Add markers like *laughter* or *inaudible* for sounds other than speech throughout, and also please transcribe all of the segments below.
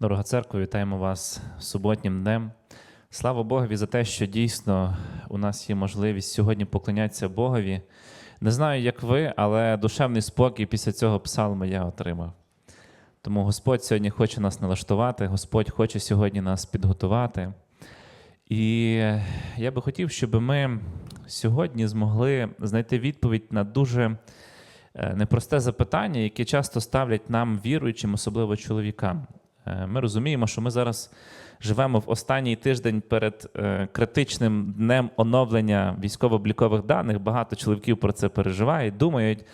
Дорога церква, вітаємо вас суботнім днем. Слава Богові за те, що дійсно у нас є можливість сьогодні поклонятися Богові. Не знаю, як ви, але душевний спокій після цього псалму я отримав. Тому Господь сьогодні хоче нас налаштувати, Господь хоче сьогодні нас підготувати. І я би хотів, щоб ми сьогодні змогли знайти відповідь на дуже е, непросте запитання, яке часто ставлять нам віруючим, особливо чоловікам. Е, Ми розуміємо, що ми зараз живемо в останній тиждень перед е, критичним днем оновлення військово-облікових даних. Багато чоловіків про це переживають, думають.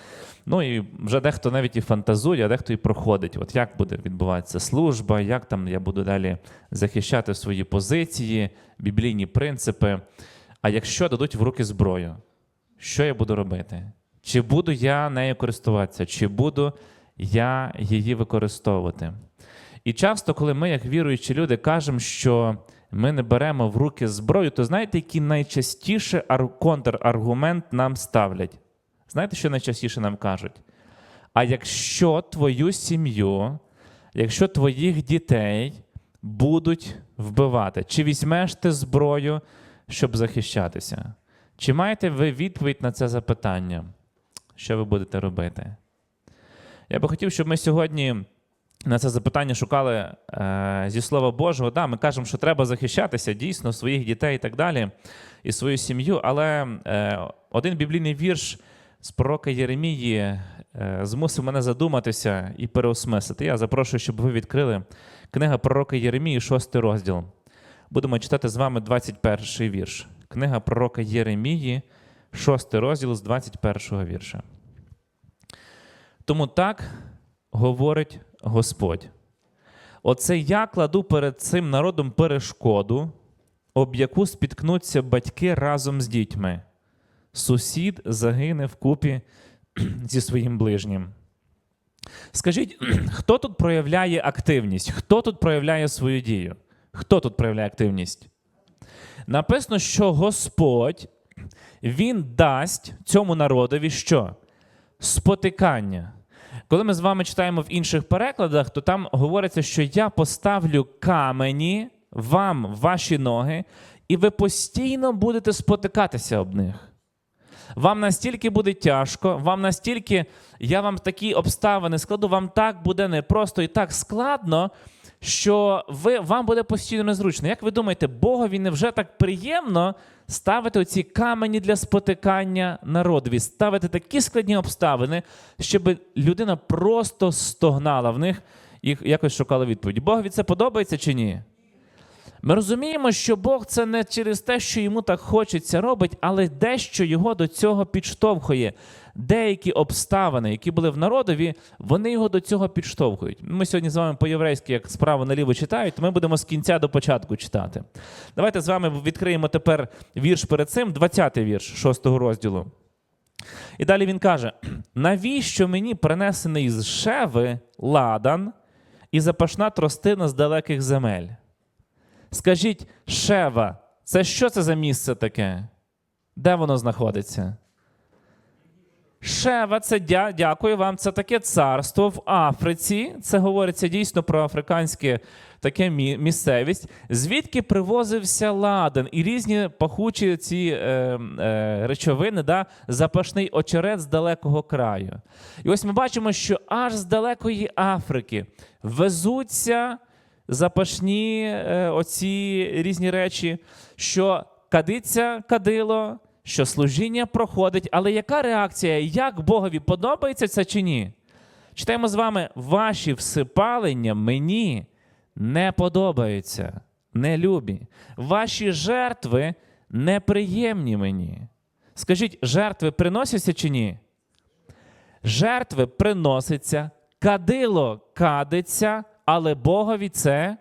Ну і вже дехто навіть і фантазує, а дехто і проходить. От як буде відбуватися служба, як там я буду далі захищати свої позиції, біблійні принципи. А якщо дадуть в руки зброю, що я буду робити? Чи буду я нею користуватися, чи буду я її використовувати? І часто, коли ми, як віруючі люди, кажемо, що ми не беремо в руки зброю, то знаєте, який найчастіше ар- контраргумент нам ставлять? Знаєте, що найчастіше нам кажуть? А якщо твою сім'ю, якщо твоїх дітей будуть вбивати, чи візьмеш ти зброю, щоб захищатися? Чи маєте ви відповідь на це запитання? Що ви будете робити? Я би хотів, щоб ми сьогодні на це запитання шукали е, зі Слова Божого. Да, ми кажемо, що треба захищатися дійсно своїх дітей і так далі, і свою сім'ю. Але е, один біблійний вірш з пророка Єремії е, змусив мене задуматися і переосмислити. Я запрошую, щоб ви відкрили книга пророка Єремії, 6 розділ. Будемо читати з вами 21 вірш. Книга пророка Єремії, 6 розділ з 21 вірша. Тому так говорить Господь. Оце я кладу перед цим народом перешкоду, об яку спіткнуться батьки разом з дітьми. Сусід загине вкупі *clears throat* зі своїм ближнім. Скажіть, *clears throat* хто тут проявляє активність? Хто тут проявляє свою дію? Хто тут проявляє активність? Написано, що Господь Він дасть цьому народові що? Спотикання. Коли ми з вами читаємо в інших перекладах, то там говориться, що я поставлю камені вам ваші ноги, і ви постійно будете спотикатися об них. Вам настільки буде тяжко, вам настільки, я вам такі обставини складу, вам так буде непросто і так складно, що ви, вам буде постійно незручно. Як ви думаєте, Богові не вже так приємно ставити оці камені для спотикання народові, ставити такі складні обставини, щоб людина просто стогнала в них і якось шукала відповідь. Богові це подобається чи ні? Ми розуміємо, що Бог це не через те, що йому так хочеться робить, але дещо його до цього підштовхує. Деякі обставини, які були в народові, вони його до цього підштовхують. Ми сьогодні з вами по-єврейськи, як справа наліво читають, то ми будемо з кінця до початку читати. Давайте з вами відкриємо тепер вірш перед цим, 20-й вірш 6 розділу. І далі він каже: навіщо мені принесений з шеви ладан і запашна тростина з далеких земель? Скажіть, Шева, це що це за місце таке? Де воно знаходиться? Шева, це дя, дякую вам. Це таке царство в Африці. Це говориться дійсно про африканське таке мі- місцевість, звідки привозився ладан і різні пахучі ці е, е, речовини, да, запашний очерет з далекого краю. І ось ми бачимо, що аж з далекої Африки везуться запашні е, оці різні речі, що кадиться кадило, що служіння проходить. Але яка реакція? Як Богові подобається це чи ні? Читаємо з вами: ваші всипалення мені не подобаються, не любі. Ваші жертви неприємні мені. Скажіть, жертви приносяться чи ні? Жертви приносяться, кадило кадиться, але Богові це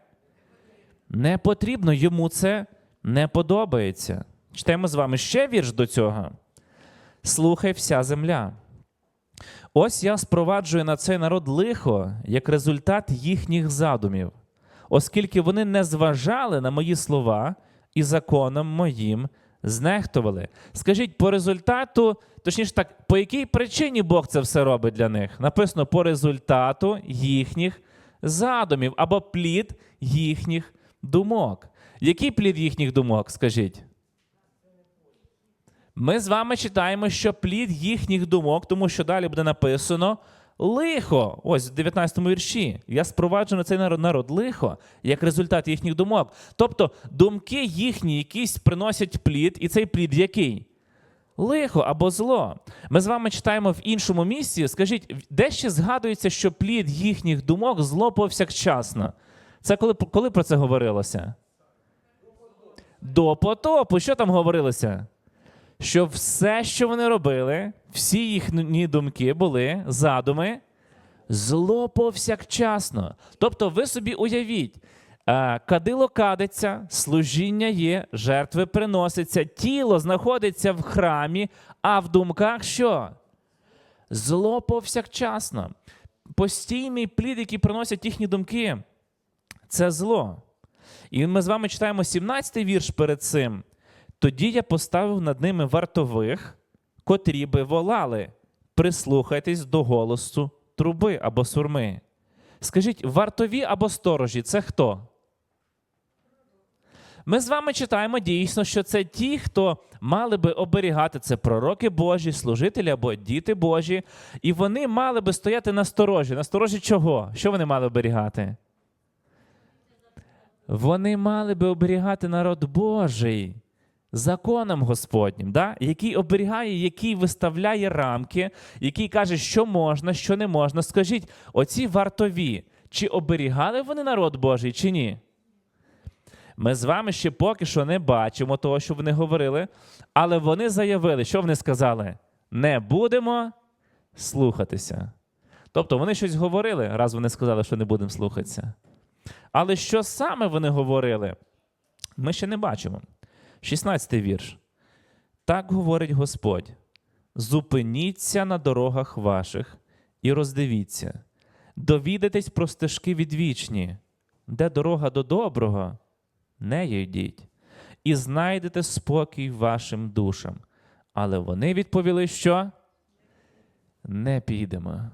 не потрібно, йому це не подобається. Читаємо з вами ще вірш до цього. Слухай вся земля. Ось я спроваджую на цей народ лихо як результат їхніх задумів, оскільки вони не зважали на мої слова і законом моїм знехтували. Скажіть, по результату, точніше так, по якій причині Бог це все робить для них? Написано по результату їхніх задумів або плід їхніх думок. Який плід їхніх думок, скажіть? Ми з вами читаємо, що плід їхніх думок, тому що далі буде написано лихо. Ось в 19 вірші. Я спроваджу на цей народ, народ лихо як результат їхніх думок. Тобто думки їхні якісь приносять плід, і цей плід який? Лихо або зло. Ми з вами читаємо в іншому місці. Скажіть, де ще згадується, що плід їхніх думок зло повсякчасно? Це коли, коли про це говорилося? До потопу. Що там говорилося? Що все, що вони робили, всі їхні думки були задуми, зло повсякчасно. Тобто, ви собі уявіть, е, кадило кадиться, служіння є, жертви приносяться, тіло знаходиться в храмі, а в думках що? Зло повсякчасно. Постійний плід, який приносять їхні думки, це зло. І ми з вами читаємо 17-й вірш перед цим. Тоді я поставив над ними вартових, котрі би волали. Прислухайтесь до голосу труби або сурми. Скажіть, вартові або сторожі це хто? Ми з вами читаємо дійсно, що це ті, хто мали би оберігати це пророки Божі, служителі або діти Божі, і вони мали би стояти на сторожі. На сторожі чого? Що вони мали оберігати? Вони мали би оберігати народ Божий законом Господнім, да? який оберігає, який виставляє рамки, який каже, що можна, що не можна. Скажіть, оці вартові, чи оберігали вони народ Божий, чи ні? Ми з вами ще поки що не бачимо того, що вони говорили, але вони заявили, що вони сказали? Не будемо слухатися. Тобто вони щось говорили, раз вони сказали, що не будемо слухатися. Але що саме вони говорили, ми ще не бачимо. 16 вірш. Так говорить Господь: зупиніться на дорогах ваших і роздивіться, довідайтесь про стежки відвічні, де дорога до доброго, нею йдіть, і знайдете спокій вашим душам. Але вони відповіли, що не підемо.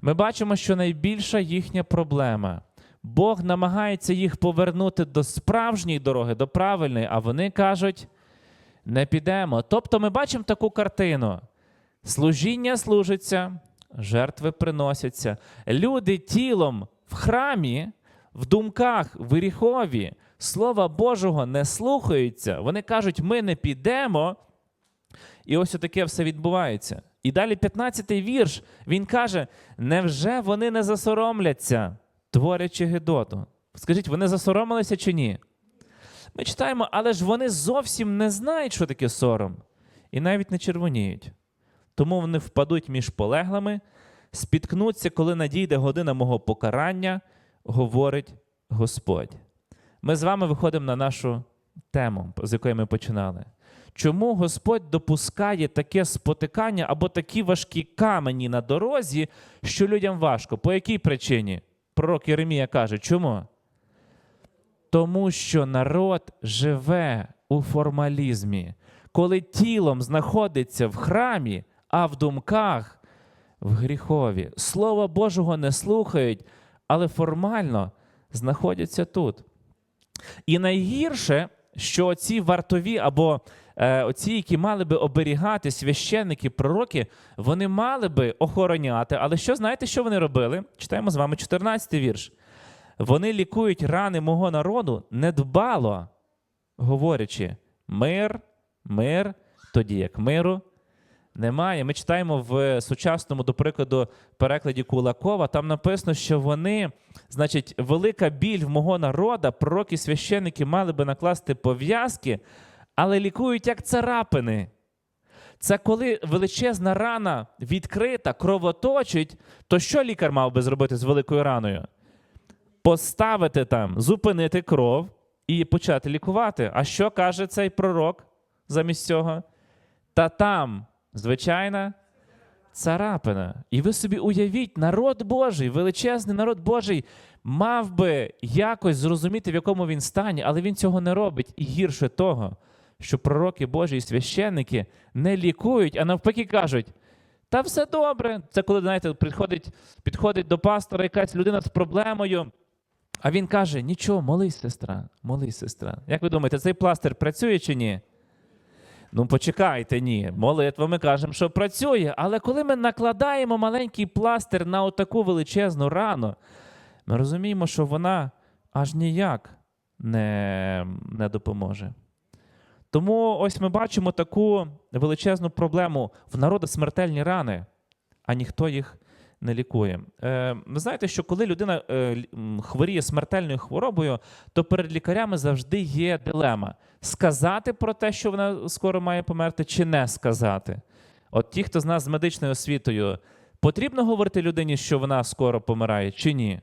Ми бачимо, що найбільша їхня проблема. Бог намагається їх повернути до справжньої дороги, до правильної, а вони кажуть: не підемо. Тобто ми бачимо таку картину: служіння служиться, жертви приносяться. Люди тілом в храмі, в думках виріхові, Слова Божого не слухаються. Вони кажуть, ми не підемо. І ось таке все відбувається. І далі 15-й вірш, він каже: невже вони не засоромляться? Творячи Гедоту. Скажіть, вони засоромилися чи ні? Ми читаємо, але ж вони зовсім не знають, що таке сором, і навіть не червоніють. Тому вони впадуть між полеглими, спіткнуться, коли надійде година мого покарання, говорить Господь. Ми з вами виходимо на нашу тему, з якої ми починали. Чому Господь допускає таке спотикання або такі важкі камені на дорозі, що людям важко? По якій причині? Пророк Єремія каже, чому? Тому що народ живе у формалізмі, коли тілом знаходиться в храмі, а в думках в гріхові. Слова Божого не слухають, але формально знаходяться тут. І найгірше, що ці вартові або оці, які мали би оберігати священники, пророки, вони мали би охороняти. Але що знаєте, що вони робили? Читаємо з вами 14 вірш. Вони лікують рани мого народу недбало, говорячи: мир, мир, тоді як миру. Немає. Ми читаємо в сучасному, до прикладу, перекладі Кулакова. Там написано, що вони, значить, велика біль в мого народа, пророки священники мали би накласти пов'язки, але лікують як царапини. Це коли величезна рана відкрита, кровоточить, то що лікар мав би зробити з великою раною? Поставити там, зупинити кров і почати лікувати. А що каже цей пророк замість цього? Та там, звичайна царапина. І ви собі уявіть, народ Божий, величезний народ Божий, мав би якось зрозуміти, в якому він стані, але він цього не робить. І гірше того, що пророки Божі і священники не лікують, а навпаки кажуть: Та все добре. Це коли, знаєте, підходить, підходить до пастора якась людина з проблемою. А він каже: нічого, молись, сестра, молись, сестра. Як ви думаєте, цей пластир працює чи ні? Ну, почекайте, ні. Молитва ми кажемо, що працює. Але коли ми накладаємо маленький пластир на отаку величезну рану, ми розуміємо, що вона аж ніяк не, не допоможе. Тому ось ми бачимо таку величезну проблему в народу смертельні рани, а ніхто їх не лікує. Е, ви знаєте, що коли людина е, хворіє смертельною хворобою, то перед лікарями завжди є дилема: сказати про те, що вона скоро має померти, чи не сказати. От ті, хто з нас з медичною освітою, потрібно говорити людині, що вона скоро помирає, чи ні?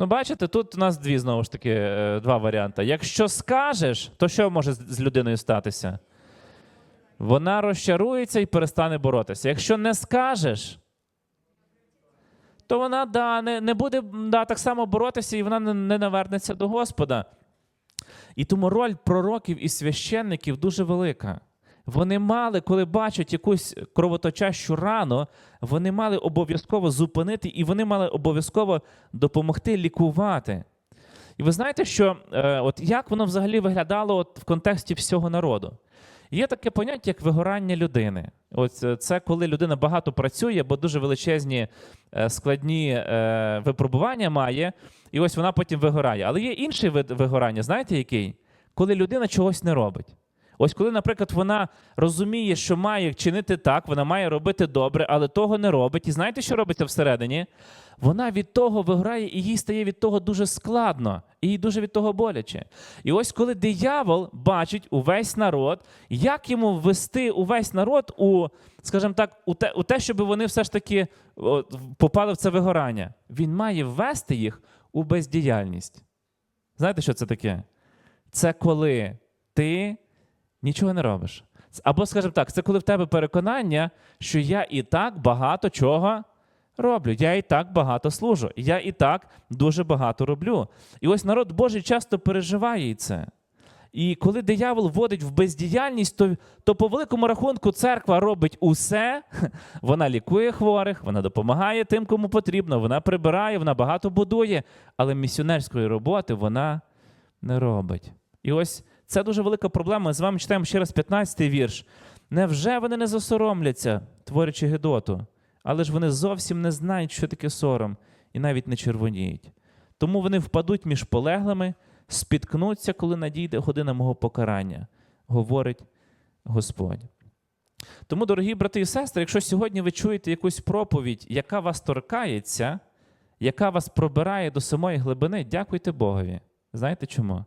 Ну, бачите, тут у нас дві знову ж таки е, два варіанти. Якщо скажеш, то що може з- людиною статися? Вона розчарується і перестане боротися. Якщо не скажеш, то вона да, не, не буде да, так само боротися і вона не навернеться до Господа. І тому роль пророків і священників дуже велика. Вони мали, коли бачать якусь кровоточащу рану, вони мали обов'язково зупинити і вони мали обов'язково допомогти лікувати. І ви знаєте, що е, от як воно взагалі виглядало от в контексті всього народу? Є таке поняття, як вигорання людини. Ось е, це коли людина багато працює, бо дуже величезні е, складні е, випробування має, і ось вона потім вигорає. Але є інший вид вигорання, знаєте який? Коли людина чогось не робить. Ось коли, наприклад, вона розуміє, що має чинити так, вона має робити добре, але того не робить. І знаєте, що робиться всередині? Вона від того виграє, і їй стає від того дуже складно, і їй дуже від того боляче. І ось коли диявол бачить увесь народ, як йому ввести увесь народ у, скажімо так, у те, у те, щоб вони все ж таки попали в це вигорання, він має ввести їх у бездіяльність. Знаєте, що це таке? Це коли ти нічого не робиш. Або, скажімо так, це коли в тебе переконання, що я і так багато чого роблю, я і так багато служу, я і так дуже багато роблю. І ось народ Божий часто переживає це. І коли диявол вводить в бездіяльність, то, то по великому рахунку церква робить усе, *laughs* вона лікує хворих, вона допомагає тим, кому потрібно, вона прибирає, вона багато будує, але місіонерської роботи вона не робить. І ось це дуже велика проблема. Ми з вами читаємо ще раз 15-й вірш. Невже вони не засоромляться, творячи Гедоту? Але ж вони зовсім не знають, що таке сором, і навіть не червоніють. Тому вони впадуть між полеглими, спіткнуться, коли надійде година мого покарання, говорить Господь. Тому, дорогі брати і сестри, якщо сьогодні ви чуєте якусь проповідь, яка вас торкається, яка вас пробирає до самої глибини, дякуйте Богові. Знаєте чому?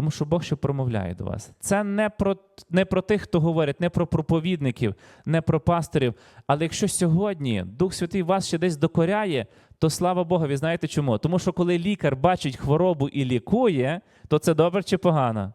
Тому що Бог ще промовляє до вас. Це не про, не про тих, хто говорить, не про проповідників, не про пасторів. Але якщо сьогодні Дух Святий вас ще десь докоряє, то слава Богові, знаєте чому? Тому що коли лікар бачить хворобу і лікує, то це добре чи погано?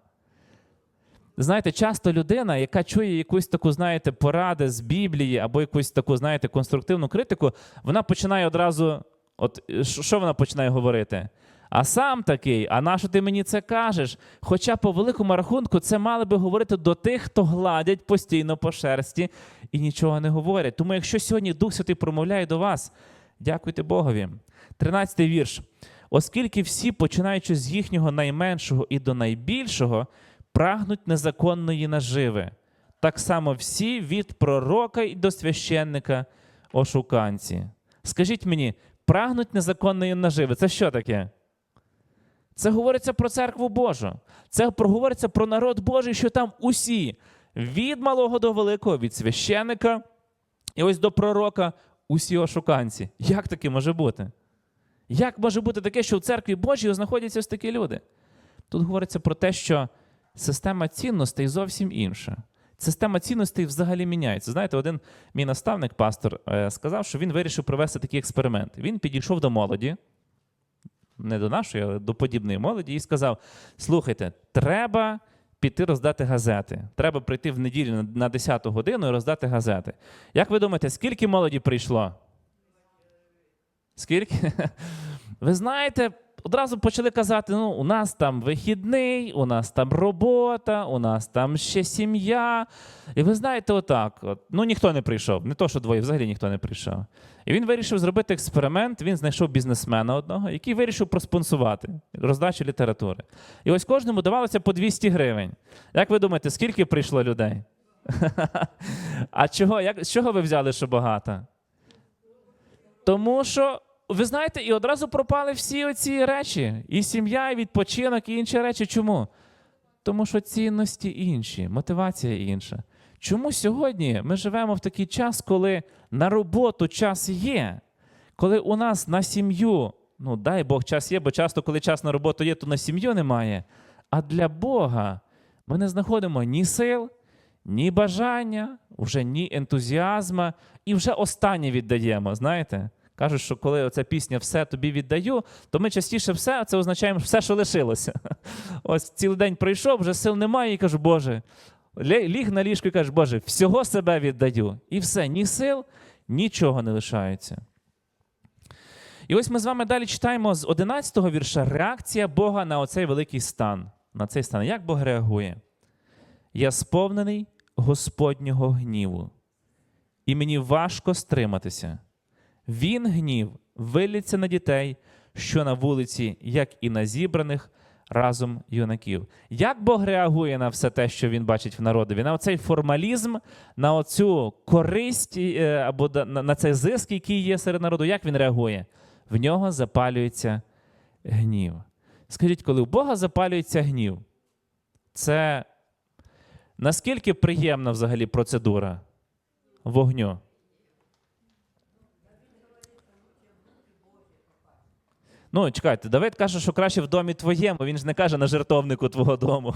Знаєте, часто людина, яка чує якусь таку, знаєте, поради з Біблії або якусь таку, знаєте, конструктивну критику, вона починає одразу, от що вона починає говорити? А сам такий, а нащо ти мені це кажеш? Хоча по великому рахунку це мали би говорити до тих, хто гладять постійно по шерсті і нічого не говорять. Тому якщо сьогодні Дух Святий промовляє до вас, дякуйте Богові. 13-й вірш. Оскільки всі, починаючи з їхнього найменшого і до найбільшого, прагнуть незаконної наживи, так само всі від пророка і до священника ошуканці. Скажіть мені, прагнуть незаконної наживи. Це що таке? Це говориться про церкву Божу. Це говориться про народ Божий, що там усі, від малого до великого, від священика і ось до пророка, усі ошуканці. Як таке може бути? Як може бути таке, що в церкві Божій знаходяться ось такі люди? Тут говориться про те, що система цінностей зовсім інша. Система цінностей взагалі міняється. Знаєте, один мій наставник, пастор, е, сказав, що він вирішив провести такий експеримент. Він підійшов до молоді, не до нашої, але до подібної молоді, і сказав: слухайте, треба піти роздати газети. Треба прийти в неділю на- на 10 годину і роздати газети. Як ви думаєте, скільки молоді прийшло? Скільки? *laughs* Ви знаєте, одразу почали казати: ну, у нас там вихідний, у нас там робота, у нас там ще сім'я. І ви знаєте, отак. От, ну ніхто не прийшов, не то, що двоє, взагалі ніхто не прийшов. І він вирішив зробити експеримент. Він знайшов бізнесмена одного, який вирішив проспонсувати роздачу літератури. І ось кожному давалося по 200 гривень. Як ви думаєте, скільки прийшло людей? *laughs* А чого? Як, з чого ви взяли, що багато? Тому що, ви знаєте, і одразу пропали всі оці речі: і сім'я, і відпочинок, і інші речі. Чому? Тому що цінності інші, мотивація інша. Чому сьогодні ми живемо в такий час, коли на роботу час є, коли у нас на сім'ю, ну дай Бог, час є, бо часто, коли час на роботу є, то на сім'ю немає. А для Бога ми не знаходимо ні сил, ні бажання, вже ні ентузіазма, і вже останнє віддаємо. Знаєте? Кажуть, що коли оця пісня все тобі віддаю, то ми частіше все це означаємо все, що лишилося. *laughs* Ось цілий день пройшов, вже сил немає, і кажу, Боже, ліг на ліжко і кажеш, Боже, всього себе віддаю. І все, ні сил, нічого не лишається. І ось ми з вами далі читаємо з 11-го вірша реакція Бога на оцей великий стан. На цей стан. Як Бог реагує? Я сповнений Господнього гніву, і мені важко стриматися. Він гнів виліться на дітей, що на вулиці, як і на зібраних разом юнаків. Як Бог реагує на все те, що він бачить в народові? На оцей формалізм, на оцю користь е, або на цей зиск, який є серед народу, як він реагує? В нього запалюється гнів. Скажіть, коли у Бога запалюється гнів, це наскільки приємна взагалі процедура вогню? Ну, чекайте, Давид каже, що краще в домі твоєму, він ж не каже на жертовнику твого дому.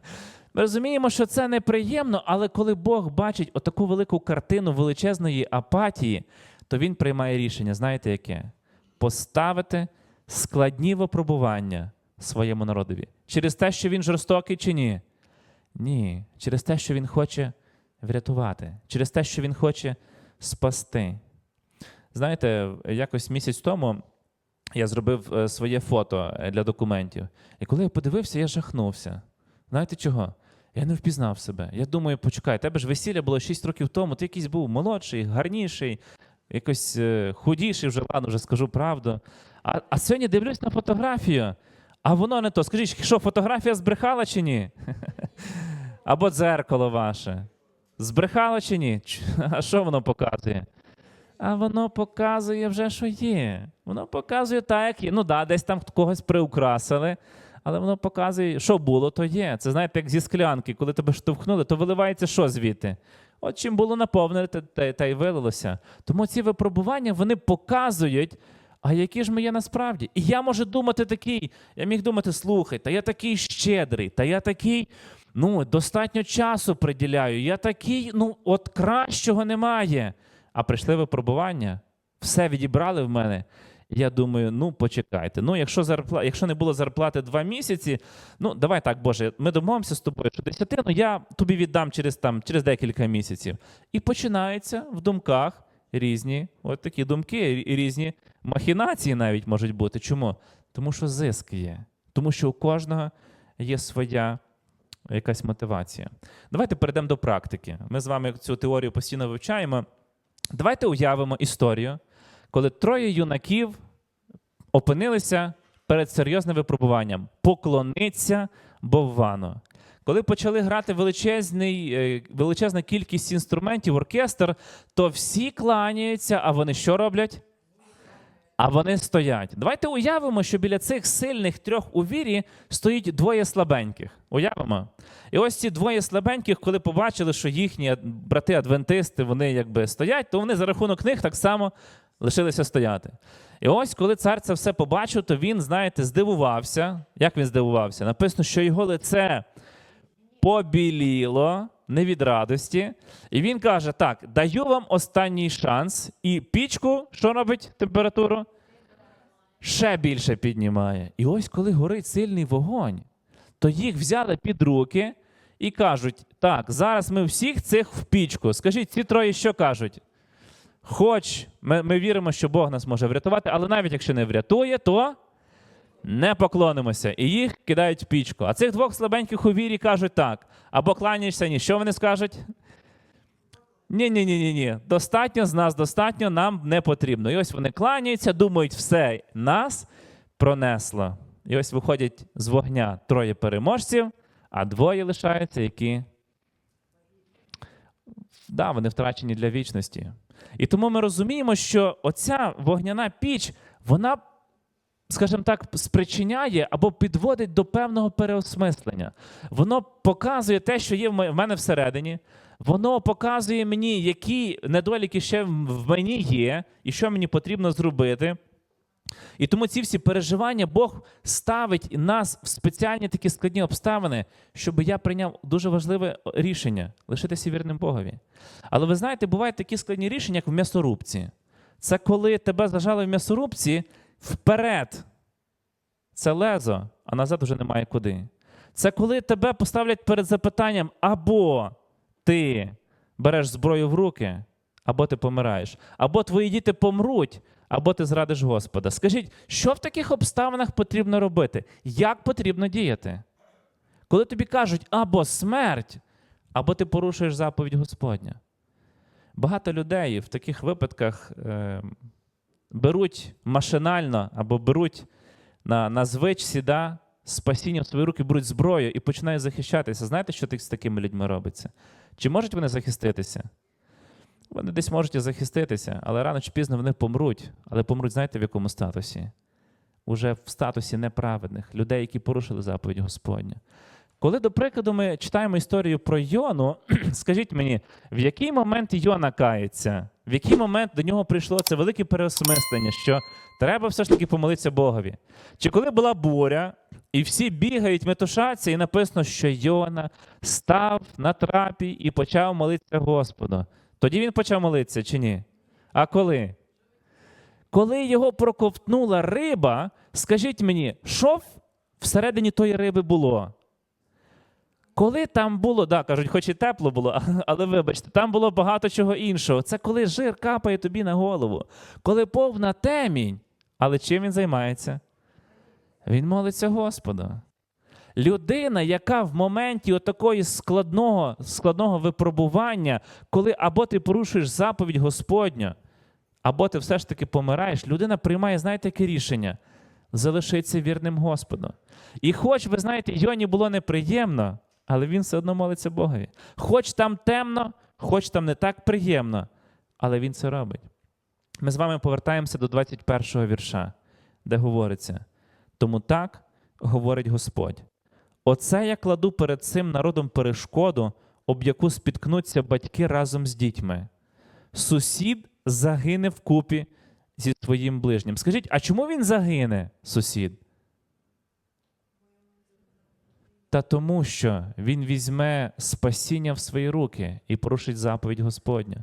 *laughs* Ми розуміємо, що це неприємно, але коли Бог бачить отаку велику картину величезної апатії, то він приймає рішення, знаєте яке? Поставити складні випробування своєму народові. Через те, що він жорстокий чи ні? Ні. Через те, що він хоче врятувати, через те, що він хоче спасти. Знаєте, якось місяць тому я зробив е, своє фото е, для документів. І коли я подивився, я жахнувся. Знаєте чого? Я не впізнав себе. Я думаю, почекай, тебе ж весілля було 6 років тому, ти якийсь був молодший, гарніший, якось е, худіший вже, ладно, вже скажу правду. А, а сьогодні дивлюсь на фотографію, а воно не то. Скажіть, що фотографія збрехала чи ні? *laughs* Або дзеркало ваше. Збрехало чи ні? *laughs* А що воно показує? А воно показує вже, що є. Воно показує так, як є. Ну да, десь там когось приукрасили, але воно показує, що було, то є. Це знаєте, як зі склянки, коли тебе штовхнули, то виливається що звідти? От чим було наповнене, те- та й вилилося. Тому ці випробування вони показують, а які ж ми є насправді. І я можу думати такий, я міг думати, слухай, та я такий щедрий, та я такий, ну, достатньо часу приділяю, я такий, ну, от кращого немає. А прийшли випробування, все відібрали в мене. Я думаю, ну почекайте. Ну, якщо зарпла... якщо не було зарплати два місяці, ну давай так, Боже, ми домовимося з тобою, що десятину я тобі віддам через там через декілька місяців. І починаються в думках різні, от такі думки, різні махінації навіть можуть бути. Чому? Тому що зиск є, тому що у кожного є своя якась мотивація. Давайте перейдемо до практики. Ми з вами цю теорію постійно вивчаємо. Давайте уявимо історію, коли троє юнаків опинилися перед серйозним випробуванням поклониться Боввану. Коли почали грати е, величезна кількість інструментів, оркестр, то всі кланяються, а вони що роблять? А вони стоять. Давайте уявимо, що біля цих сильних трьох у вірі стоїть двоє слабеньких. Уявимо. І ось ці двоє слабеньких, коли побачили, що їхні брати-адвентисти вони якби стоять, то вони за рахунок них так само лишилися стояти. І ось, коли цар це все побачив, то він, знаєте, здивувався. Як він здивувався? Написано, що його лице побіліло, не від радості. І він каже: так, даю вам останній шанс, і пічку, що робить температуру? Ще більше піднімає. І ось коли горить сильний вогонь, то їх взяли під руки і кажуть: так, зараз ми всіх цих в пічку. Скажіть, ці троє що кажуть? Хоч ми, ми віримо, що Бог нас може врятувати, але навіть якщо не врятує, то не поклонимося. І їх кидають в пічку. А цих двох слабеньких у вірі кажуть так: або кланяєшся, ні. Що вони скажуть? Ні, ні, ні, ні. Достатньо з нас, достатньо нам не потрібно. І ось вони кланяються, думають, все, нас пронесло. І ось виходять з вогня троє переможців, а двоє лишаються, які да, вони втрачені для вічності. І тому ми розуміємо, що оця вогняна піч, вона, скажімо так, спричиняє або підводить до певного переосмислення. Воно показує те, що є в мене всередині. Воно показує мені, які недоліки ще в мені є, і що мені потрібно зробити. І тому ці всі переживання Бог ставить нас в спеціальні такі складні обставини, щоб я прийняв дуже важливе рішення лишитися вірним Богові. Але ви знаєте, бувають такі складні рішення, як в м'ясорубці. Це коли тебе зажали в м'ясорубці вперед. Це лезо, а назад уже немає куди. Це коли тебе поставлять перед запитанням або ти береш зброю в руки, або ти помираєш, або твої діти помруть, або ти зрадиш Господа. Скажіть, що в таких обставинах потрібно робити? Як потрібно діяти? Коли тобі кажуть або смерть, або ти порушуєш заповідь Господня. Багато людей в таких випадках е, беруть машинально або беруть на, на звичці да, спасіння в свої руки, беруть зброю і починають захищатися. Знаєте, що з такими людьми робиться? Чи можуть вони захиститися? Вони десь можуть і захиститися, але рано чи пізно вони помруть. Але помруть, знаєте, в якому статусі? Уже в статусі неправедних людей, які порушили заповідь Господня. Коли, до прикладу, ми читаємо історію про Йону, *clears throat* скажіть мені, в який момент Йона кається? В який момент до нього прийшло це велике переосмислення, що треба все ж таки помолитися Богові? Чи коли була буря, і всі бігають, метушаться, і написано, що Йона став на трапі і почав молитися Господу. Тоді він почав молитися чи ні? А коли? Коли його проковтнула риба, скажіть мені, що всередині тої риби було? Коли там було, да, кажуть, хоч і тепло було, *laughs* але вибачте, там було багато чого іншого. Це коли жир капає тобі на голову, коли повна темінь. Але чим він займається? Він молиться Господу. Людина, яка в моменті отакої складного, складного випробування, коли або ти порушуєш заповідь Господня, або ти все ж таки помираєш, людина приймає, знаєте, яке рішення? Залишиться вірним Господу. І хоч, ви знаєте, Йоні було неприємно, але він все одно молиться Богові. Хоч там темно, хоч там не так приємно, але він це робить. Ми з вами повертаємося до 21 го вірша, де говориться: тому так говорить Господь. Оце я кладу перед цим народом перешкоду, об яку спіткнуться батьки разом з дітьми. Сусід загине вкупі зі своїм ближнім. Скажіть, а чому він загине, сусід? Та тому, що він візьме спасіння в свої руки і порушить заповідь Господню.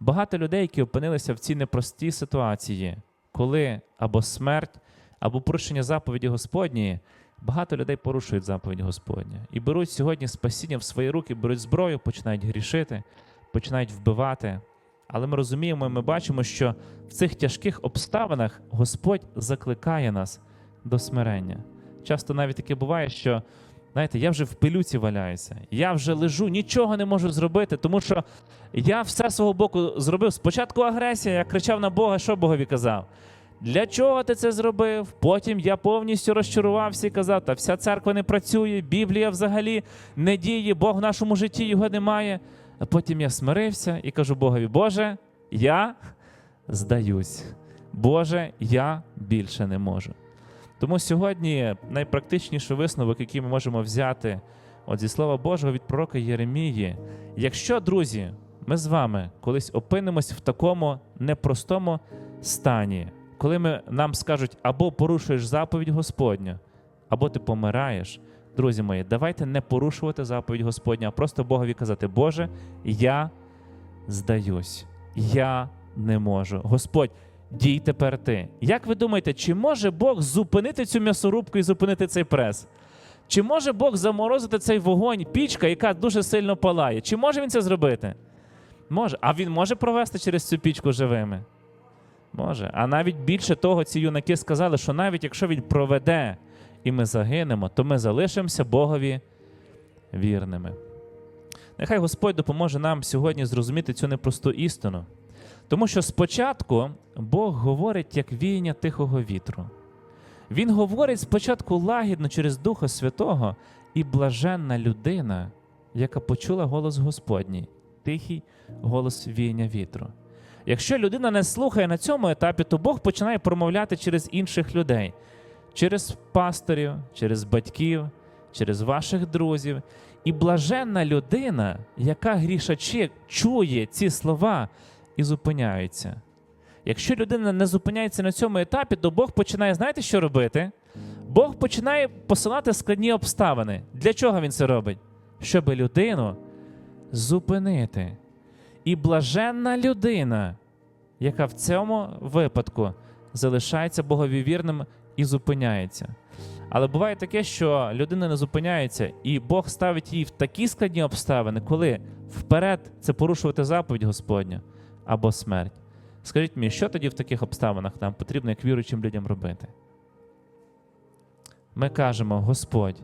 Багато людей, які опинилися в цій непростій ситуації, коли або смерть, або порушення заповіді Господньої, багато людей порушують заповідь Господню. І беруть сьогодні спасіння в свої руки, беруть зброю, починають грішити, починають вбивати. Але ми розуміємо, і ми бачимо, що в цих тяжких обставинах Господь закликає нас до смирення. Часто навіть таке буває, що знаєте, я вже в пилюці валяюся, я вже лежу, нічого не можу зробити, тому що я все свого боку зробив. Спочатку агресія, я кричав на Бога, що Богові казав. Для чого ти це зробив? Потім я повністю розчарувався і казав, та вся церква не працює, Біблія взагалі не діє, Бог в нашому житті його немає. А потім я смирився і кажу Богові, Боже, я здаюсь. Боже, я більше не можу. Тому сьогодні найпрактичніший висновок, який ми можемо взяти от зі Слова Божого від пророка Єремії. Якщо, друзі, ми з вами колись опинимось в такому непростому стані, коли ми, нам скажуть або порушуєш заповідь Господню, або ти помираєш. Друзі мої, давайте не порушувати заповідь Господню, а просто Богові казати: Боже, я здаюсь, я не можу. Господь, дій тепер ти. Як ви думаєте, чи може Бог зупинити цю м'ясорубку і зупинити цей прес? Чи може Бог заморозити цей вогонь, пічка, яка дуже сильно палає? Чи може він це зробити? Може. А він може провести через цю пічку живими? Може. А навіть більше того, ці юнаки сказали, що навіть якщо він проведе і ми загинемо, то ми залишимося Богові вірними. Нехай Господь допоможе нам сьогодні зрозуміти цю непросту істину. Тому що спочатку Бог говорить як віяння тихого вітру. Він говорить спочатку лагідно через Духа Святого і блаженна людина, яка почула голос Господній, тихий голос віяння вітру. Якщо людина не слухає на цьому етапі, то Бог починає промовляти через інших людей, через пасторів, через батьків, через ваших друзів. І блаженна людина, яка грішачі чує ці слова і зупиняється. Якщо людина не зупиняється на цьому етапі, то Бог починає, знаєте, що робити? Бог починає посилати складні обставини. Для чого він це робить? Щоб людину зупинити. І блаженна людина, яка в цьому випадку залишається богові вірним і зупиняється. Але буває таке, що людина не зупиняється, і Бог ставить її в такі складні обставини, коли вперед це порушувати заповідь Господню або смерть. Скажіть мені, що тоді в таких обставинах нам потрібно як віруючим людям робити? Ми кажемо: Господь,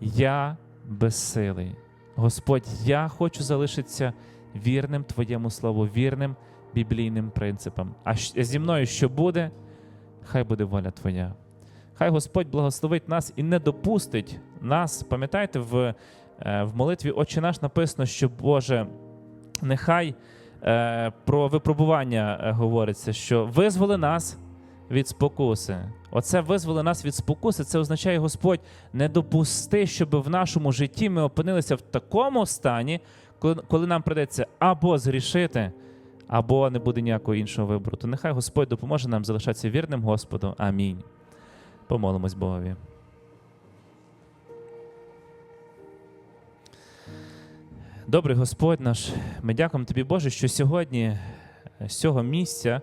я безсилий. Господь, я хочу залишитися вірним Твоєму слову, вірним біблійним принципам. А зі мною що буде, хай буде воля Твоя. Хай Господь благословить нас і не допустить нас. Пам'ятаєте, в, е, в молитві Отче наш написано, що Боже, нехай про випробування е, говориться, що визволи нас від спокуси. Оце визволи нас від спокуси. Це означає, Господь, не допусти, щоб в нашому житті ми опинилися в такому стані, коли нам придеться або зрішити, або не буде ніякого іншого вибору. То нехай Господь допоможе нам залишатися вірним Господу. Амінь. Помолимось Богові. Добрий Господь наш, ми дякуємо Тобі, Боже, що сьогодні е, з цього місця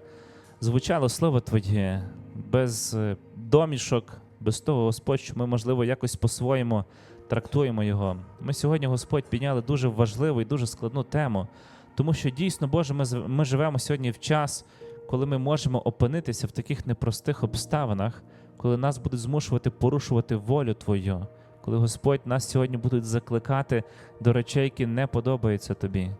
звучало Слово Твоє. Без е, домішок, без того, Господь, що ми, можливо, якось по-своєму трактуємо його. Ми сьогодні, Господь, підняли дуже важливу і дуже складну тему, тому що дійсно, Боже, ми, ми живемо сьогодні в час, коли ми можемо опинитися в таких непростих обставинах, коли нас будуть змушувати порушувати волю Твою, коли Господь нас сьогодні будуть закликати до речей, які не подобаються тобі.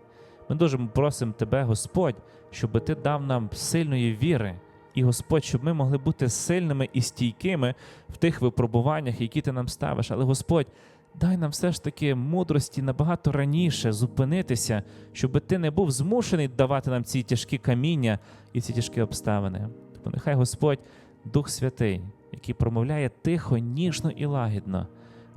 Ми дуже просимо Тебе, Господь, щоб Ти дав нам сильної віри, і Господь, щоб ми могли бути сильними і стійкими в тих випробуваннях, які ти нам ставиш. Але Господь, дай нам все ж таки мудрості набагато раніше зупинитися, щоб ти не був змушений давати нам ці тяжкі каміння і ці тяжкі обставини. Тому нехай Господь, Дух Святий, який промовляє тихо, ніжно і лагідно.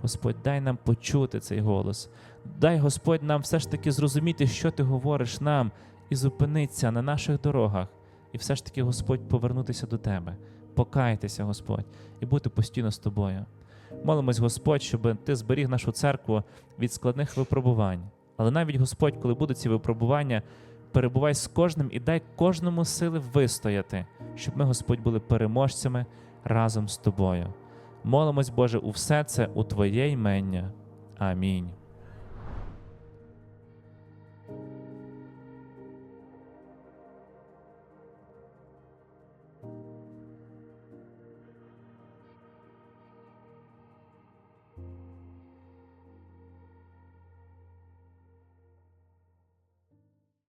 Господь, дай нам почути цей голос. Дай Господь нам все ж таки зрозуміти, що ти говориш нам, і зупинитися на наших дорогах, і все ж таки, Господь, повернутися до тебе, покаятися, Господь, і бути постійно з тобою. Молимось, Господь, щоб ти зберіг нашу церкву від складних випробувань. Але навіть Господь, коли будуть ці випробування, перебувай з кожним і дай кожному сили вистояти, щоб ми, Господь, були переможцями разом з тобою. Молимось, Боже, у все це у Твоє ймення. Амінь.